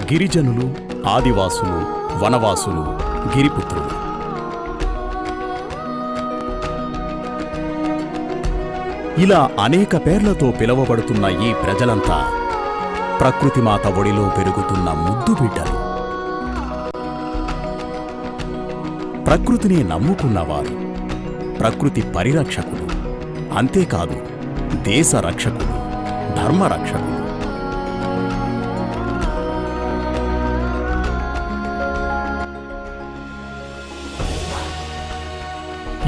గిరిజనులు ఆదివాసులు వనవాసులు గిరిపుత్రులు. ఇలా అనేక పేర్లతో పిలువబడుతున్న ఈ ప్రజలంతా ప్రకృతిమాత ఒడిలో పెరుగుతున్న ముద్దు బిడ్డలు. ప్రకృతిని నమ్ముకున్నవారు ప్రకృతి పరిరక్షకులు అంతేకాదు దేశ రక్షకులు ధర్మ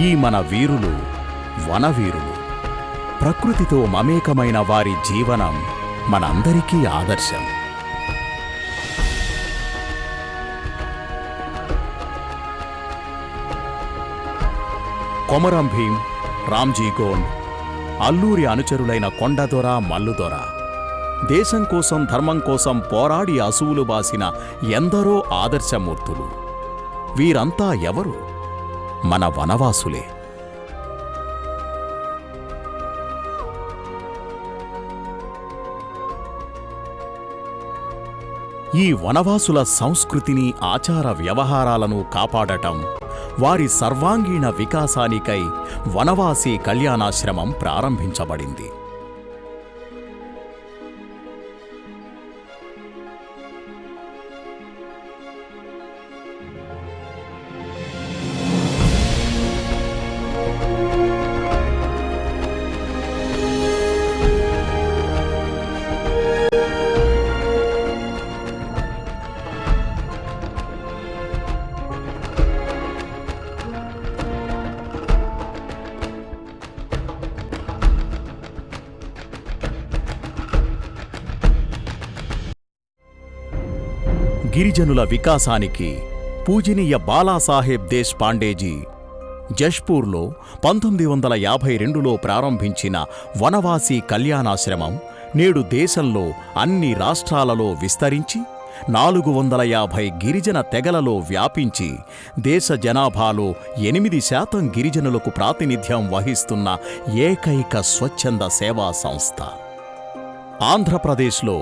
ఈ మన వీరులు వనవీరులు. ప్రకృతితో మమేకమైన వారి జీవనం మనందరికీ ఆదర్శం. కొమరం భీం రామ్జీ గోండ్ అల్లూరి అనుచరులైన కొండదొర మల్లుదొర. దేశం కోసం ధర్మం కోసం పోరాడి అసువులు బాసిన ఎందరో ఆదర్శమూర్తులు. వీరంతా ఎవరు? మన వనవాసులే. ఈ వనవాసుల సంస్కృతిని ఆచార వ్యవహారాలను కాపాడటం వారి సర్వాంగీణ వికాసానికై వనవాసి కళ్యాణాశ్రమం ప్రారంభించబడింది. గిరిజనుల వికాసానికి పూజనీయ బాలాసాహెబ్ దేశ్ పాండేజీ జష్పూర్లో పంతొమ్మిది వందల యాభై రెండులో ప్రారంభించిన వనవాసి కళ్యాణాశ్రమం నేడు దేశంలో అన్ని రాష్ట్రాలలో విస్తరించి నాలుగు వందల యాభై గిరిజన తెగలలో వ్యాపించి దేశ జనాభాలో ఎనిమిది శాతం గిరిజనులకు ప్రాతినిధ్యం వహిస్తున్న ఏకైక స్వచ్ఛంద సేవా సంస్థ. ఆంధ్రప్రదేశ్లో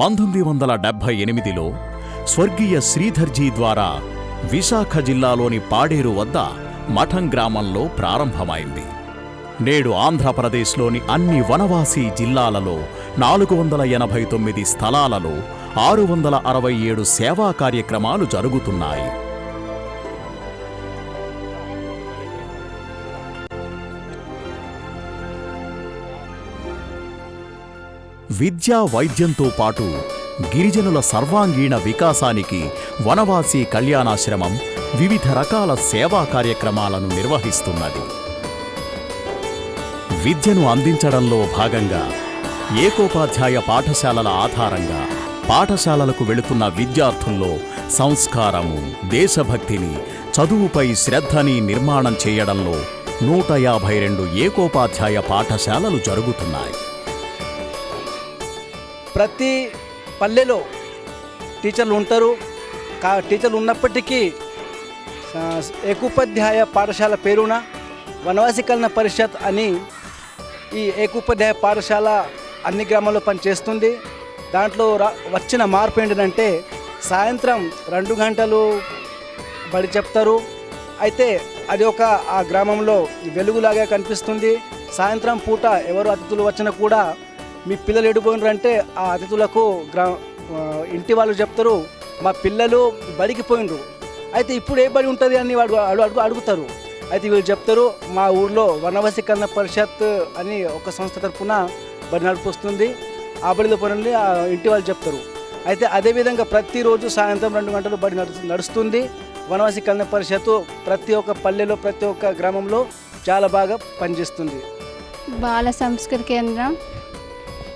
పంతొమ్మిది వందల డెబ్భై ఎనిమిదిలో స్వర్గీయ శ్రీధర్జీ ద్వారా విశాఖ జిల్లాలోని పాడేరు వద్ద మఠం గ్రామంలో ప్రారంభమైంది. నేడు ఆంధ్రప్రదేశ్లోని అన్ని వనవాసి జిల్లాలలో నాలుగు వందల ఎనభై తొమ్మిది స్థలాలలో ఆరు వందల అరవై ఏడు సేవా కార్యక్రమాలు జరుగుతున్నాయి. విద్యా వైద్యంతో పాటు గిరిజనుల సర్వాంగీణ వికాసానికి వనవాసి కళ్యాణాశ్రమం వివిధ రకాల సేవా కార్యక్రమాలను నిర్వహిస్తున్నది. విద్యను అందించడంలో భాగంగా ఏకోపాధ్యాయ పాఠశాలల ఆధారంగా పాఠశాలలకు వెళుతున్న విద్యార్థుల్లో సంస్కారము దేశభక్తిని చదువుపై శ్రద్ధని నిర్మాణం చేయడంలో నూట యాభై రెండు ఏకోపాధ్యాయ పాఠశాలలు జరుగుతున్నాయి. ప్రతి పల్లెలో టీచర్లు ఉంటారు. కా టీచర్లు ఉన్నప్పటికీ ఏకోపాధ్యాయ పాఠశాల పేరున వనవాసీకరణ పరిషత్ అని ఈ ఏకోపాధ్యాయ పాఠశాల అన్ని గ్రామాల్లో పనిచేస్తుంది. దాంట్లో రా వచ్చిన మార్పు ఏంటంటే సాయంత్రం రెండు గంటలు బడి చెప్తారు. అయితే అది ఒక ఆ గ్రామంలో వెలుగులాగా కనిపిస్తుంది. సాయంత్రం పూట ఎవరు అతిథులు వచ్చినా కూడా మీ పిల్లలు ఎడిపోయినారు అంటే ఆ అతిథులకు గ్రా ఇంటి వాళ్ళు చెప్తారు మా పిల్లలు బడికి పోయినరు అయితే ఇప్పుడు ఏ బడి ఉంటుంది అని వాడు అడుగు అడుగు అడుగుతారు. అయితే వీళ్ళు చెప్తారు మా ఊర్లో వనవసీకరణ పరిషత్ అని ఒక సంస్థ తరఫున బడి నడిపిస్తుంది ఆ బడిలో పోయినండి ఇంటి వాళ్ళు చెప్తారు. అయితే అదేవిధంగా ప్రతిరోజు సాయంత్రం రెండు గంటలు బడి నడు నడుస్తుంది. వనవాసి కన్న పరిషత్తు ప్రతి ఒక్క పల్లెలో ప్రతి ఒక్క గ్రామంలో చాలా బాగా పనిచేస్తుంది. బాల సంస్కృతి కేంద్రం.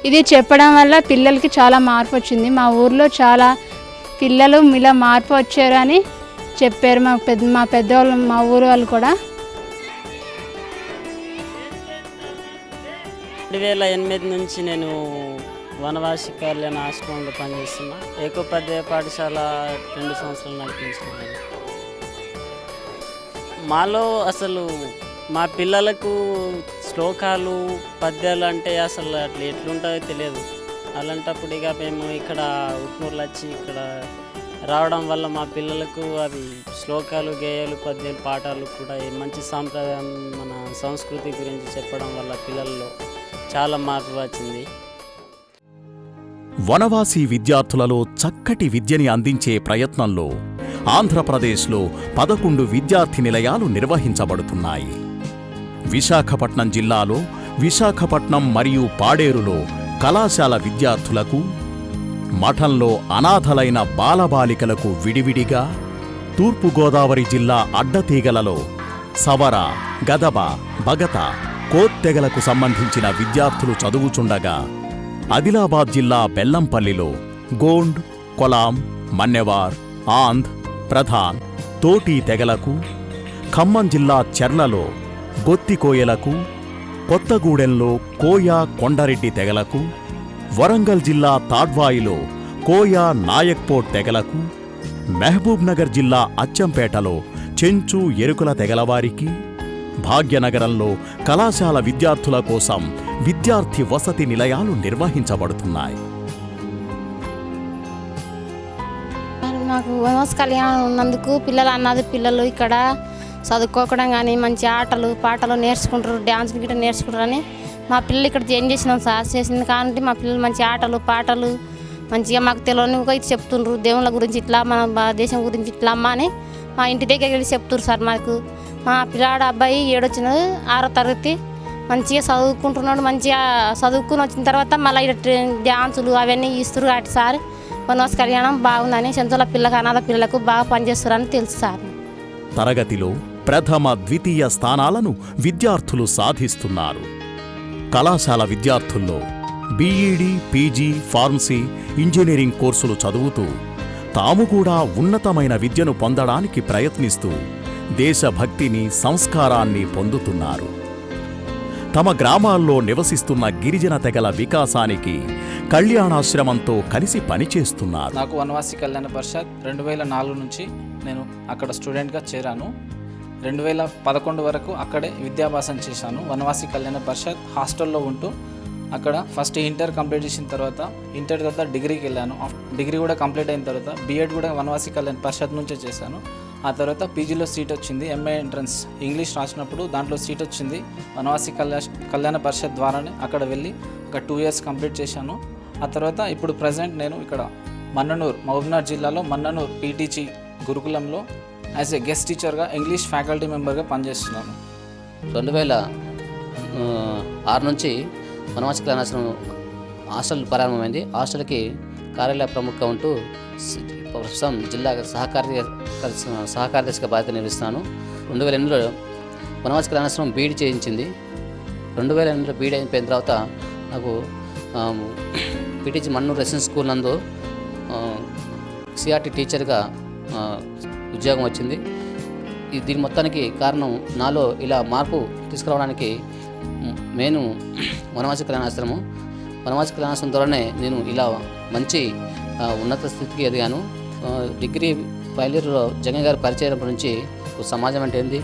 ఇది చెప్పడం వల్ల పిల్లలకి చాలా మార్పు వచ్చింది. మా ఊర్లో చాలా పిల్లలు ఇలా మార్పు వచ్చారని చెప్పారు మా పెద్ద మా పెద్దవాళ్ళు మా ఊరు వాళ్ళు కూడా. రెండు వేల ఎనిమిది నుంచి నేను వనవాసి కళ్యాణ ఆశ్రమంలో పనిచేస్తున్నా. ఏకోపాధ్యాయ పాఠశాల రెండు సంవత్సరాలు నడిపించుకున్నాను. మాలో అసలు మా పిల్లలకు శ్లోకాలు పద్యాలు అంటే అసలు అట్లా ఎట్లుంటుందో తెలియదు. అలాంటప్పుడు ఇక మేము ఇక్కడ ఉట్నూరులో వచ్చి ఇక్కడ రావడం వల్ల మా పిల్లలకు అవి శ్లోకాలు గేయాలు పద్యాలు పాఠాలు కూడా మంచి సాంప్రదాయం మన సంస్కృతి గురించి చెప్పడం వల్ల పిల్లల్లో చాలా మార్పు వచ్చింది. వనవాసి విద్యార్థులలో చక్కటి విద్యని అందించే ప్రయత్నంలో ఆంధ్రప్రదేశ్లో పదకొండు విద్యార్థి నిలయాలు నిర్వహించబడుతున్నాయి. విశాఖపట్నం జిల్లాలో విశాఖపట్నం మరియు పాడేరులో కళాశాల విద్యార్థులకు మఠంలో అనాథలైన బాలబాలికలకు విడివిడిగా తూర్పుగోదావరి జిల్లా అడ్డతీగలలో సవర గదబ బగత కోత్తెగలకు సంబంధించిన విద్యార్థులు చదువుచుండగా ఆదిలాబాద్ జిల్లా బెల్లంపల్లిలో గోండ్ కొలాం మన్నెవార్ ఆంధ్ ప్రధాన్ తోటి తెగలకు ఖమ్మం జిల్లా చెర్లలో గొత్తికోయలకు కొత్తగూడెంలో కోయ కొండరెడ్డి తెగలకు వరంగల్ జిల్లా తాడ్వాయిలో కోయ నాయక్పోట్ తెగలకు మహబూబ్నగర్ జిల్లా అచ్చంపేటలో చెంచు ఎరుకుల తెగలవారికి భాగ్యనగరంలో కళాశాల విద్యార్థుల కోసం విద్యార్థి వసతి నిలయాలు నిర్వహించబడుతున్నాయి. నాకు మాకు వనవాస కళ్యాణం ఉన్నందుకు పిల్లలు అన్నది పిల్లలు ఇక్కడ చదువుకోవడం కానీ మంచి ఆటలు పాటలు నేర్చుకుంటారు డ్యాన్స్లు గిట్ట నేర్చుకుంటారని మా పిల్లలు ఇక్కడ జాయిన్ చేసినాం సార్. చేసింది కాబట్టి మా పిల్లలు మంచి ఆటలు పాటలు మంచిగా మాకు తెలియని ఇది చెప్తుండ్రు. దేవుళ్ళ గురించి ఇట్లా మన దేశం గురించి ఇట్లా అమ్మ అని మా ఇంటి దగ్గరికి వెళ్ళి చెప్తున్నారు సార్ మాకు. మా పిల్లాడు అబ్బాయి ఏడొచ్చిన ఆరో తరగతి మంచిగా చదువుకుంటున్నాడు మంచిగా చదువుకుని వచ్చిన తర్వాత మళ్ళీ ఇక్కడ డ్యాన్సులు అవన్నీ ఇస్తారు అటు సార్ వనవాస కళ్యాణం బాగుందని సెంతోల పిల్లలకు అనాథ పిల్లలకు బాగా పనిచేస్తారని తెలుసు సార్. తరగతిలో ప్రథమ ద్వితీయ స్థానాలను విద్యార్థులు సాధిస్తున్నారు. కళాశాల విద్యార్థుల్లో బీఈడీ పీజీ ఫార్మసీ ఇంజనీరింగ్ కోర్సులు చదువుతూ తాము కూడా ఉన్నతమైన విద్యను పొందడానికి ప్రయత్నిస్తూ దేశభక్తిని సంస్కారాన్ని పొందుతున్నారు. తమ గ్రామాల్లో నివసిస్తున్న గిరిజన తెగల వికాసానికి కళ్యాణాశ్రమంతో కలిసి పనిచేస్తున్నారు. నాకు వనవాసి కళ్యాణ పరిషత్ రెండు వేల నాలుగు నుంచి నేను అక్కడ స్టూడెంట్గా చేరాను. రెండు వేల పదకొండు వరకు అక్కడే విద్యాభ్యాసం చేశాను. వనవాసి కళ్యాణ పరిషత్ హాస్టల్లో ఉంటూ అక్కడ ఫస్ట్ ఇంటర్ కంప్లీట్ చేసిన తర్వాత ఇంటర్ తర్వాత డిగ్రీకి వెళ్ళాను. డిగ్రీ కూడా కంప్లీట్ అయిన తర్వాత బీఎడ్ కూడా వనవాసి కళ్యాణ్ పరిషత్ నుంచే చేశాను. ఆ తర్వాత పీజీలో సీట్ వచ్చింది. ఎంఏ ఎంట్రన్స్ ఇంగ్లీష్ రాసినప్పుడు దాంట్లో సీట్ వచ్చింది. వనవాసి కళ్యాణ కళ్యాణ పరిషత్ ద్వారానే అక్కడ వెళ్ళి ఒక టూ ఇయర్స్ కంప్లీట్ చేశాను. ఆ తర్వాత ఇప్పుడు ప్రజెంట్ నేను ఇక్కడ మన్ననూర్ మహబూబ్నగర్ జిల్లాలో మన్ననూర్ పీటీజీ గురుకులంలో యాజ్ ఎ గెస్ట్ టీచర్గా ఇంగ్లీష్ ఫ్యాకల్టీ మెంబర్గా పనిచేస్తున్నాను. రెండు వేల ఆరు నుంచి వనవాసి కళ్యాణాశ్రమం హాస్టల్ ప్రారంభమైంది. హాస్టల్కి కార్యాలయ ప్రముఖ ఉంటూ ప్రస్తుతం జిల్లా సహకార సహకారదర్శిగా బాధ్యత నిర్వహిస్తున్నాను. రెండు వేల ఎనిమిదిలో వనవాసి కళ్యాణాశ్రమం బీఈడి చేయించింది. రెండు వేల ఎనిమిదిలో బీఈడి అయిపోయిన తర్వాత నాకు పిటిజి మన్నూరు రెసిడెన్స్ స్కూల్ నందు సిఆర్టీ టీచర్గా ఉద్యోగం వచ్చింది. దీని మొత్తానికి కారణం నాలో ఇలా మార్పు తీసుకురావడానికి నేను వనవాసి కళ్యాణాశ్రమం వనవాసి కళ్యాణాశ్రమం ద్వారానే నేను ఇలా మంచి ఉన్నత స్థితికి ఎదిగాను. డిగ్రీ ఫైనల్ ఇయర్లో జగన్ గారు పరిచయం నుంచి సమాజం అంటే ఏంది?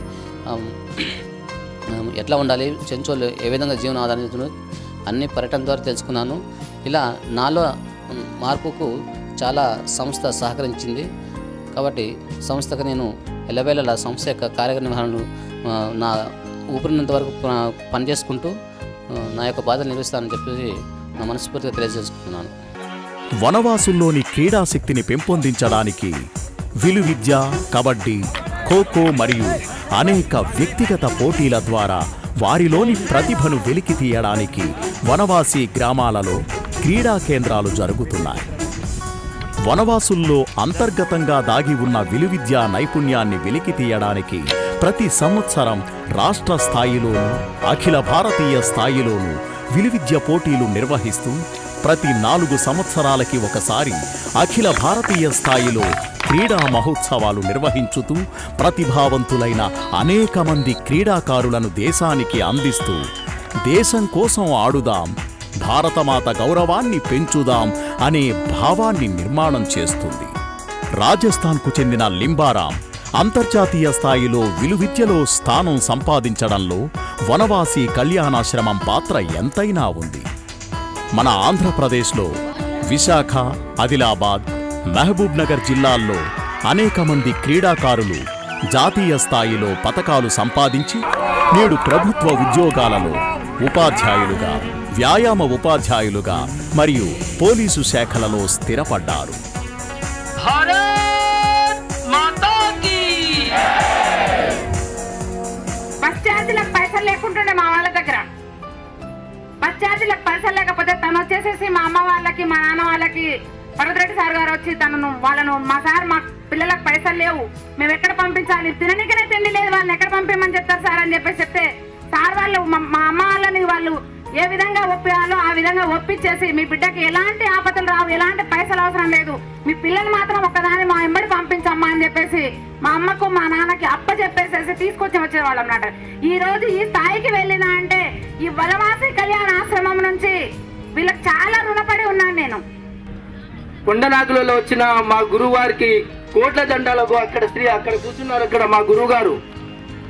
ఎట్లా ఉండాలి? చెంచోళ్ళు ఏ విధంగా జీవన ఆధారం అన్ని పర్యటన ద్వారా తెలుసుకున్నాను. ఇలా నాలో మార్పుకు చాలా సంస్థ సహకరించింది. కాబట్టి సంస్థకు నేను ఎల్లవేళలా సంస్థ యొక్క కార్యనిర్వహణను నా ఊపిరినంత వరకు పనిచేసుకుంటూ నా యొక్క బాధలు నిర్వహిస్తానని చెప్పేసి నా మనస్ఫూర్తిగా తెలియజేసుకుంటున్నాను. వనవాసుల్లోని క్రీడాశక్తిని పెంపొందించడానికి విలువిద్య కబడ్డీ ఖోఖో మరియు అనేక వ్యక్తిగత పోటీల ద్వారా వారిలోని ప్రతిభను వెలికి తీయడానికి వనవాసి గ్రామాలలో క్రీడా కేంద్రాలు జరుగుతున్నాయి. వనవాసుల్లో అంతర్గతంగా దాగి ఉన్న విలువిద్యా నైపుణ్యాన్ని వెలికి తీయడానికి ప్రతి సంవత్సరం రాష్ట్ర స్థాయిలోనూ అఖిల భారతీయ స్థాయిలోనూ విలువిద్య పోటీలు నిర్వహిస్తూ ప్రతి నాలుగు సంవత్సరాలకి ఒకసారి అఖిల భారతీయ స్థాయిలో క్రీడా మహోత్సవాలు నిర్వహించుతూ ప్రతిభావంతులైన అనేక మంది క్రీడాకారులను దేశానికి అందిస్తూ దేశం కోసం ఆడుదాం భారతమాత గౌరవాన్ని పెంచుదాం అనే భావాన్ని నిర్మాణం చేస్తుంది. రాజస్థాన్కు చెందిన లింబారాం అంతర్జాతీయ స్థాయిలో విలువిద్యలో స్థానం సంపాదించడంలో వనవాసి కళ్యాణాశ్రమం పాత్ర ఎంతైనా ఉంది. మన ఆంధ్రప్రదేశ్లో విశాఖ ఆదిలాబాద్ మహబూబ్ నగర్ జిల్లాల్లో అనేక మంది క్రీడాకారులు జాతీయ స్థాయిలో పతకాలు సంపాదించి నేడు ప్రభుత్వ ఉద్యోగాలలో ఉపాధ్యాయులుగా వ్యాయామ ఉపాధ్యాయులుగా మరియు పోలీసు శాఖలలో స్థిరపడ్డారు. లేకుంటుండే మా వాళ్ళ దగ్గర. బస్ ఛార్జీలకు పైసలు లేకపోతే తను వచ్చేసేసి మా అమ్మ వాళ్ళకి మా నాన్న వాళ్ళకి పర్వతిరెడ్డి సార్ గారు వచ్చి తనను వాళ్ళను మా సార్ మా పిల్లలకు పైసలు లేవు. మేము ఎక్కడ పంపించాలి? తిననికనే తిండి లేదు వాళ్ళని ఎక్కడ పంపించమని చెప్తారు సార్ అని చెప్పేసి చెప్తే సార్ వాళ్ళు మా- మా అమ్మ వాళ్ళని వాళ్ళు ఏ విధంగా ఒప్పియాలో ఆ విధంగా ఒప్పించేసి మీ బిడ్డకి ఎలాంటి ఆపదలు రావు ఎలాంటి పైసలు అవసరం లేదు. మీ పిల్లలు మాత్రం ఒక్కదాన్ని మా ఎంబడి పంపించమ్మా అని చెప్పేసి మా అమ్మకు మా నాన్నకి అప్ప చెప్పేసేసి తీసుకొచ్చి వచ్చేవాళ్ళు అన్నమాట. ఈ రోజు ఈ స్థాయికి వెళ్ళినా అంటే ఈ వనవాసి కళ్యాణ ఆశ్రమం నుంచి వీళ్ళకి చాలా రుణపడి ఉన్నాను నేను. కొండనాకులలో వచ్చిన మా గురువు వారికి కోట్ల దండాలకు అక్కడ స్త్రీ అక్కడ కూర్చున్నారు అక్కడ మా గురువు గారు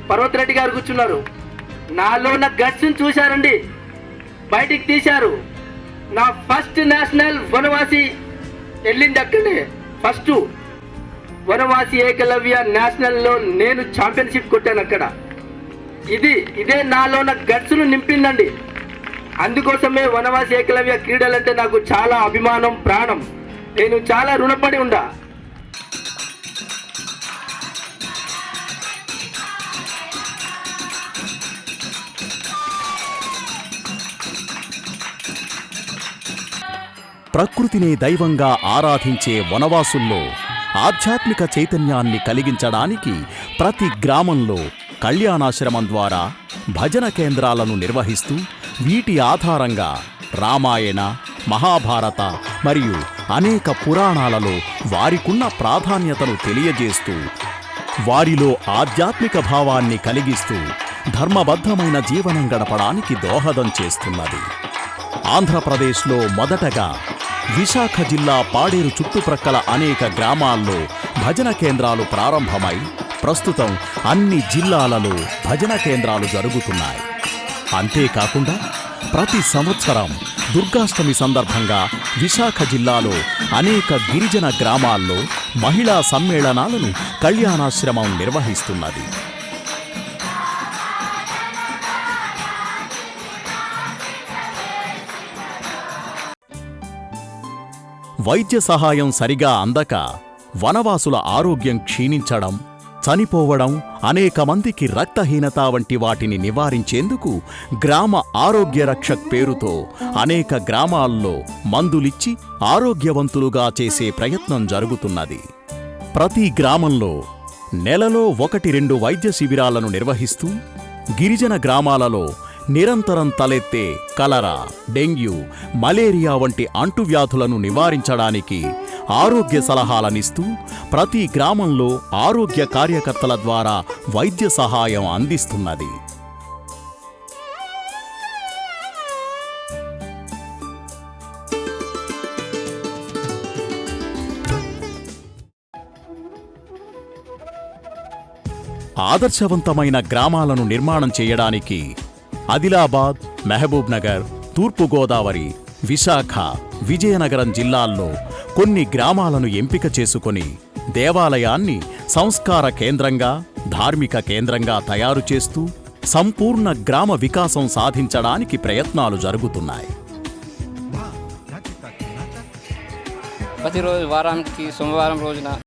పర్వతరెడ్డి గారు కూర్చున్నారు. నాలో ఉన్న గట్స్ని చూశారండి. బయటికి తీశారు. నా ఫస్ట్ నేషనల్ వనవాసి వెళ్ళింది అక్కడే. ఫస్ట్ వనవాసి ఏకలవ్య నేషనల్లో నేను ఛాంపియన్షిప్ కొట్టాను అక్కడ. ఇది ఇదే నాలో నా గట్స్ను నింపిందండి. అందుకోసమే వనవాసి ఏకలవ్య క్రీడలంటే నాకు చాలా అభిమానం ప్రాణం. నేను చాలా రుణపడి ఉండా. ప్రకృతినే దైవంగా ఆరాధించే వనవాసుల్లో ఆధ్యాత్మిక చైతన్యాన్ని కలిగించడానికి ప్రతి గ్రామంలో కళ్యాణాశ్రమం ద్వారా భజన కేంద్రాలను నిర్వహిస్తూ వీటి ఆధారంగా రామాయణ మహాభారత మరియు అనేక పురాణాలలో వారికున్న ప్రాధాన్యతను తెలియజేస్తూ వారిలో ఆధ్యాత్మిక భావాన్ని కలిగిస్తూ ధర్మబద్ధమైన జీవనం గడపడానికి దోహదం చేస్తున్నది. ఆంధ్రప్రదేశ్లో మొదటగా విశాఖ జిల్లా పాడేరు చుట్టుప్రక్కల అనేక గ్రామాల్లో భజన కేంద్రాలు ప్రారంభమై ప్రస్తుతం అన్ని జిల్లాలలో భజన కేంద్రాలు జరుగుతున్నాయి. అంతేకాకుండా ప్రతి సంవత్సరం దుర్గాష్టమి సందర్భంగా విశాఖ జిల్లాలో అనేక గిరిజన గ్రామాల్లో మహిళా సమ్మేళనాలను కళ్యాణాశ్రమం నిర్వహిస్తున్నది. వైద్య సహాయం సరిగా అందక వనవాసుల ఆరోగ్యం క్షీణించడం చనిపోవడం అనేక మందికి రక్తహీనత వంటి వాటిని నివారించేందుకు గ్రామ ఆరోగ్య రక్షక్ పేరుతో అనేక గ్రామాల్లో మందులిచ్చి ఆరోగ్యవంతులుగా చేసే ప్రయత్నం జరుగుతున్నది. ప్రతి గ్రామంలో నెలలో ఒకటి రెండు వైద్య శిబిరాలను నిర్వహిస్తూ గిరిజన గ్రామాలలో నిరంతరం తలెత్తే కలరా డెంగ్యూ మలేరియా వంటి అంటువ్యాధులను నివారించడానికి ఆరోగ్య సలహాలనిస్తూ ప్రతి గ్రామంలో ఆరోగ్య కార్యకర్తల ద్వారా వైద్య సహాయం అందిస్తున్నది. ఆదర్శవంతమైన గ్రామాలను నిర్మాణం చేయడానికి ఆదిలాబాద్ మహబూబ్ నగర్ తూర్పుగోదావరి విశాఖ విజయనగరం జిల్లాల్లో కొన్ని గ్రామాలను ఎంపిక చేసుకొని దేవాలయాన్ని సంస్కార కేంద్రంగా ధార్మిక కేంద్రంగా తయారు చేస్తూ సంపూర్ణ గ్రామ వికాసం సాధించడానికి ప్రయత్నాలు జరుగుతున్నాయి. ప్రతిరోజు వారానికి సోమవారం రోజున